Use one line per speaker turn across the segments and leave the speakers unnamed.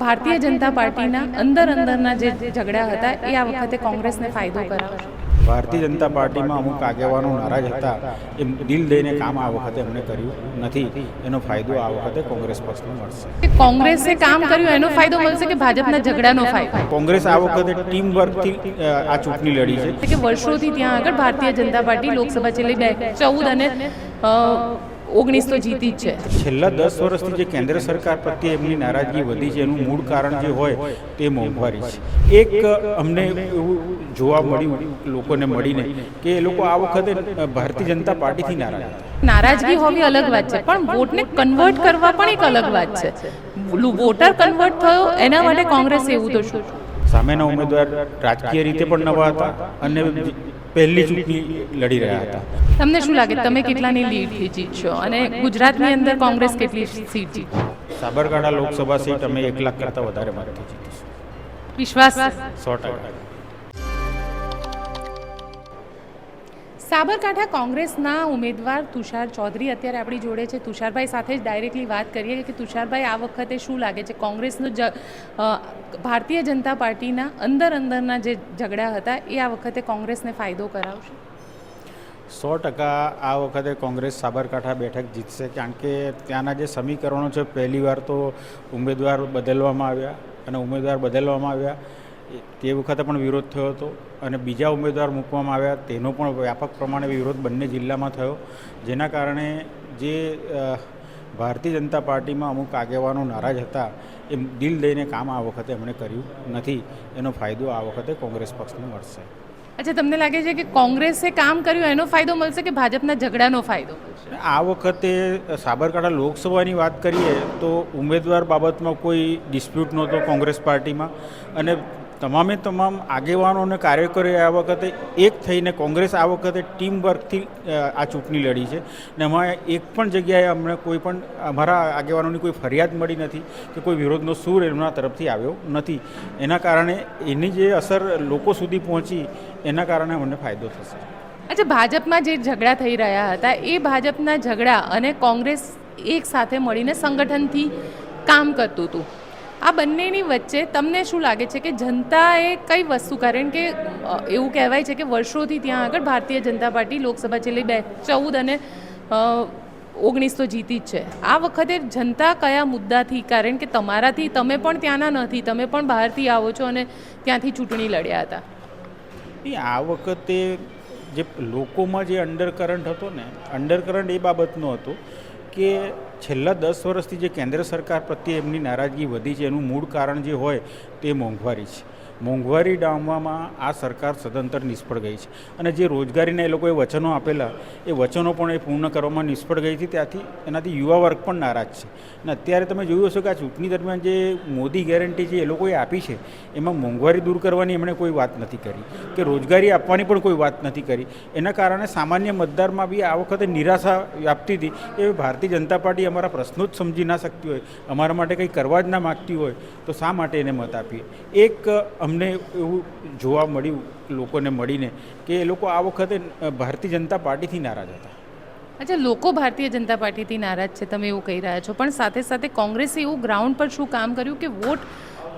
ભારતીય જનતા પાર્ટીના અંદર અંદરના જે ઝઘડા હતા એ આ વખતે કોંગ્રેસને ફાયદો કરાવશે
ભારતીય જનતા પાર્ટીમાં અમુક આગેવાનો નારાજ હતા. એ દિલ દઈને કામ આ વખતે એમણે કર્યું નથી. એનો ફાયદો આ વખતે કોંગ્રેસ પક્ષને મળશે.
કોંગ્રેસે કામ કર્યું એનો ફાયદો મળશે કે ભાજપના ઝઘડાનો ફાયદો?
કોંગ્રેસ આ વખતે ટીમ વર્કથી આ ચૂંટણી લડી છે.
કે વર્ષોથી ત્યાં આગળ ભારતીય જનતા પાર્ટી લોકસભા છેલ્લી બે ચૌદ અને ઓગણીસ તો જીતી જ છે.
છેલ્લા દસ વર્ષથી જે કેન્દ્ર સરકાર પ્રત્યે એમની નારાજગી વધી છે એનું મૂળ કારણ જે હોય તે મોંઘવારી છે. એક અમને એવું જોવા મળ્યું લોકોને મળીને કે એ લોકો આ વખતે ભારતીય જનતા પાર્ટીથી નારાજ હતા.
નારાજગી હોવી અલગ વાત છે પણ વોટને કન્વર્ટ કરવા પણ એક અલગ વાત છે. વોટર કન્વર્ટ થયો એના માટે કોંગ્રેસ એવું તો શું?
સામેના ઉમેદવાર રાજકીય રીતે પણ નવા હતા અને પહેલી ચૂંટણી લડી રહ્યા હતા.
તમને શું લાગે તમે કેટલાની લીડથી જીતશો અને ગુજરાતની અંદર કોંગ્રેસ કેટલી સીટ જીતશે
સાબરકાંઠા લોકસભા સીટ અમે એક લાખ કરતાં વધારે મતથી જીતીશું.
વિશ્વાસ?
સો ટકા.
સાબરકાંઠા કોંગ્રેસના ઉમેદવાર તુષાર ચૌધરી અત્યારે આપણી જોડે છે. તુષારભાઈ સાથે જ ડાયરેક્ટલી વાત કરીએ કે તુષારભાઈ, આ વખતે શું લાગે છે? કોંગ્રેસનું જ ભારતીય જનતા પાર્ટીના અંદર અંદરના જે ઝઘડા હતા, એ આ વખતે કોંગ્રેસને ફાયદો કરાવશે?
સો ટકા આ વખતે કોંગ્રેસ સાબરકાંઠા બેઠક જીતશે, કારણ કે ત્યાંના જે સમીકરણો છે, પહેલીવાર તો ઉમેદવાર બદલવામાં આવ્યા અને ઉમેદવાર બદલવામાં આવ્યા. તે વખતે પણ વિરોધ થયો હતો અને બીજા ઉમેદવાર મૂકવામાં આવ્યા. તેનો પણ વ્યાપક પ્રમાણે વિરોધ બંને જિલ્લામાં થયો જેના કારણે જે ભારતીય જનતા પાર્ટીમાં અમુક આગેવાનો નારાજ હતા એ દિલ દઈને કામ આ વખતે એમણે કર્યું નથી. એનો ફાયદો આ વખતે કોંગ્રેસ પક્ષને મળશે.
અચ્છા તમને લાગે છે કે કોંગ્રેસે કામ કર્યું એનો ફાયદો મળશે કે ભાજપના ઝઘડાનો ફાયદો
આ વખતે સાબરકાંઠા લોકસભાની વાત કરીએ તો ઉમેદવાર બાબતમાં કોઈ ડિસ્પ્યુટ નહોતો કોંગ્રેસ પાર્ટીમાં. અને તમામે તમામ આગેવાનો અને કાર્યકરોએ આ વખતે, એક થઈને કોંગ્રેસ આ વખતે ટીમ વર્કથી આ ચૂંટણી લડી છે. ને એમાં એક પણ જગ્યાએ અમને કોઈ પણ, અમારા આગેવાનોની કોઈ ફરિયાદ મળી નથી કે કોઈ વિરોધનો સૂર એમના તરફથી આવ્યો નથી. એના કારણે એની જે અસર લોકો સુધી પહોંચી, એના કારણે અમને ફાયદો થશે.
અચ્છા, ભાજપમાં જે ઝઘડા થઈ રહ્યા હતા, એ ભાજપના ઝઘડા અને કોંગ્રેસ એક સાથે મળીને સંગઠનથી કામ કરતું હતું. આ બંનેની વચ્ચે તમને શું લાગે છે કે જનતાએ કઈ વસ્તુ, કારણ કે એવું કહેવાય છે કે વર્ષોથી ત્યાં આગળ ભારતીય જનતા પાર્ટી લોકસભા છેલ્લી બે, ચૌદ અને ઓગણીસ તો જીતી જ છે. આ વખતે જનતા કયા મુદ્દાથી, કારણ કે તમારાથી, તમે પણ ત્યાંના નથી, તમે પણ બહારથી આવો છો અને ત્યાંથી ચૂંટણી લડ્યા હતા?
એ આ વખતે જે લોકોમાં જે અંડરકરન્ટ હતો ને, અંડરકરન્ટ એ બાબતનો હતો કે છેલ્લા દસ વર્ષથી જે કેન્દ્ર સરકાર પ્રત્યે એમની નારાજગી વધી છે, એનું મૂળ કારણ જે હોય તે મોંઘવારી છે. મોંઘવારી ડામવામાં આ સરકાર સદંતર નિષ્ફળ ગઈ છે. અને જે રોજગારીના એ લોકોએ વચનો આપેલા, એ વચનો પણ એ પૂર્ણ કરવામાં નિષ્ફળ ગઈ હતી ત્યાંથી એનાથી યુવા વર્ગ પણ નારાજ છે. અને અત્યારે તમે જોયું હશો કે આ ચૂંટણી દરમિયાન જે મોદી ગેરંટી જે એ લોકોએ આપી છે, એમાં મોંઘવારી દૂર કરવાની એમણે કોઈ વાત નથી કરી. કે રોજગારી આપવાની પણ કોઈ વાત નથી કરી. એના કારણે સામાન્ય મતદારમાં બી આ વખતે નિરાશા વ્યાપતી હતી. એ ભારતીય જનતા પાર્ટી અમારા પ્રશ્નો જ સમજી ના શકતી હોય, અમારા માટે કંઈ કરવા જ ના માગતી હોય, તો શા માટે એને મત આપીએ? એક અમને એવું જોવા મળ્યું લોકોને મળીને કે એ લોકો આ વખતે ભારતીય જનતા પાર્ટીથી નારાજ હતા.
અચ્છા લોકો ભારતીય જનતા પાર્ટીથી નારાજ છે તમે એવું કહી રહ્યા છો. પણ સાથે સાથે કોંગ્રેસે એવું ગ્રાઉન્ડ પર શું કામ કર્યું કે વોટ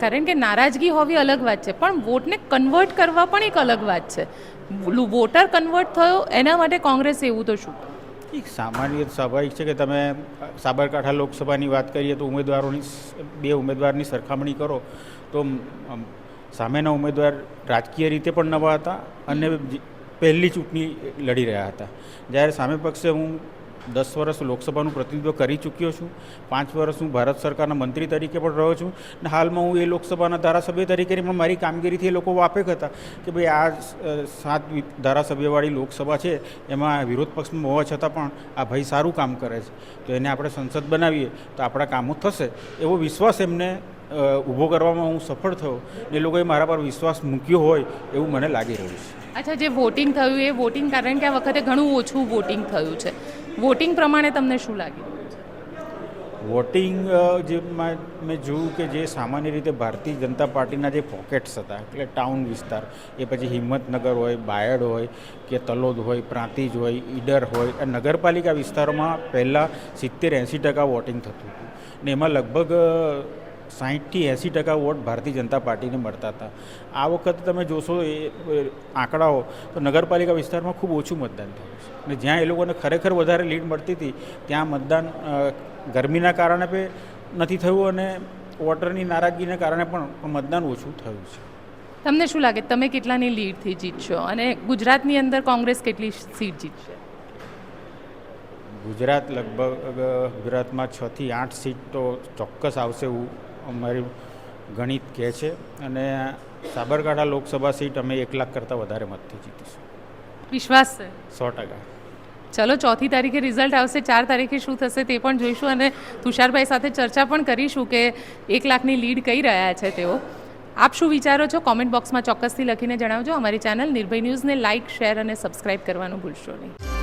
કારણ કે નારાજગી હોવી અલગ વાત છે પણ વોટને કન્વર્ટ કરવા પણ એક અલગ વાત છે. વોટર કન્વર્ટ થયો એના માટે કોંગ્રેસે એવું તો શું?
એક સામાન્ય સ્વાભાવિક છે કે તમે સાબરકાંઠા લોકસભાની વાત કરીએ તો ઉમેદવારોની બે ઉમેદવારની સરખામણી કરો તો સામેના ઉમેદવાર રાજકીય રીતે પણ નવા હતા અને પહેલી ચૂંટણી લડી રહ્યા હતા. જ્યારે સામે પક્ષે હું દસ વર્ષ લોકસભાનું પ્રતિનિધિત્વ કરી ચૂક્યો છું પાંચ વર્ષ હું ભારત સરકારના મંત્રી તરીકે પણ રહ્યો છું અને હાલમાં હું એ લોકસભાના ધારાસભ્ય તરીકેની પણ મારી કામગીરીથી એ લોકો વાપેક હતા કે ભાઈ આ સાત ધારાસભ્યવાળી લોકસભા છે એમાં વિરોધ પક્ષમાં હોવા છતાં પણ આ ભાઈ સારું કામ કરે છે. તો એને આપણે સંસદ બનાવીએ તો આપણા કામો થશે એવો વિશ્વાસ એમને ઊભો કરવામાં હું સફળ થયો એ લોકોએ મારા પર વિશ્વાસ મૂક્યો હોય એવું મને લાગી રહ્યું છે.
અચ્છા જે વોટિંગ થયું એ વોટિંગ કારણ કે આ વખતે ઘણું ઓછું વોટિંગ થયું છે. વોટિંગ પ્રમાણે તમને શું લાગ્યું?
વોટિંગ જે મેં જોયું કે જે સામાન્ય રીતે ભારતીય જનતા પાર્ટીના જે પોકેટ્સ હતા એટલે ટાઉન વિસ્તાર એ પછી હિંમતનગર હોય બાયડ હોય કે તલોદ હોય પ્રાંતિજ હોય ઈડર હોય નગરપાલિકા વિસ્તારોમાં પહેલાં સિત્તેર એંસી ટકા વોટિંગ થતું હતું. ને એમાં લગભગ સાહીઠથી એંસી ટકા વોટ ભારતીય જનતા પાર્ટીને મળતા હતા. આ વખતે તમે જોશો એ આંકડાઓ તો નગરપાલિકા વિસ્તારમાં ખૂબ ઓછું મતદાન થયું છે. અને જ્યાં એ લોકોને ખરેખર વધારે લીડ મળતી હતી ત્યાં મતદાન ગરમીના કારણે પણ નથી થયું અને વોટરની નારાજગીના કારણે પણ મતદાન ઓછું થયું છે.
તમને શું લાગે તમે કેટલાની લીડથી જીતશો? અને ગુજરાતની અંદર કોંગ્રેસ કેટલી સીટ જીતશે?
ગુજરાત લગભગ ગુજરાતમાં છથી આઠ સીટ તો ચોક્કસ આવશે એવું અમારી ગણિત કહે છે અને સાબરકાંઠા લોકસભા સીટ અમે એક લાખ કરતાં વધારે મતથી જીતીશું.
વિશ્વાસ છે?
સો ટકા.
ચલો ચોથી તારીખે રિઝલ્ટ આવશે ચાર તારીખે શું થશે તે પણ જોઈશું અને તુષારભાઈ સાથે ચર્ચા પણ કરીશું કે એક લાખની લીડ કઈ રહ્યા છે તેઓ. આપ શું વિચારો છો? કોમેન્ટ બોક્સમાં ચોક્કસથી લખીને જણાવજો. અમારી ચેનલ નિર્ભય ન્યૂઝને લાઇક શેર અને સબસ્ક્રાઇબ કરવાનું ભૂલશો નહીં.